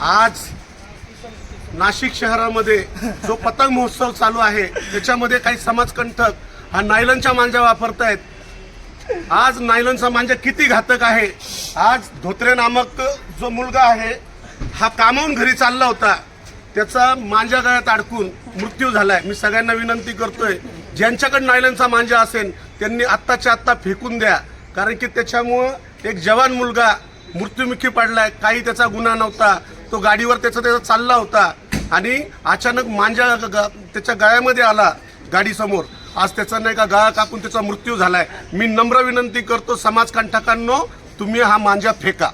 आज नाशिक शहरामध्ये जो पतंग महोत्सव चालू आहे त्याच्यामध्ये काही समाजकंठक हा नायलनच्या मांजा वापरतायत. आज नायलनचा मांजा किती घातक आहे? आज धोत्रे नामक जो मुलगा आहे हा कामावून घरी चालला होता. त्याचा मांजा गळ्यात अडकून मृत्यू झालाय. मी सगळ्यांना विनंती करतोय ज्यांच्याकडे नायलनचा मांजा असेल त्यांनी आत्ताच्या आत्ता फेकून द्या. कारण की त्याच्यामुळं एक जवान मुलगा मृत्युमुखी पडलाय काही त्याचा गुन्हा नव्हता. तो गाडीवर त्याचा त्याचा चालला होता. आणि अचानक मांजा ग- ग- त्याच्या गळ्यामध्ये आला गाडीसमोर. आज त्याचा नाही का गळा कापून त्याचा मृत्यू झालाय. मी नम्र विनंती करतो समाजकंठकांनो तुम्ही हा मांजा फेका.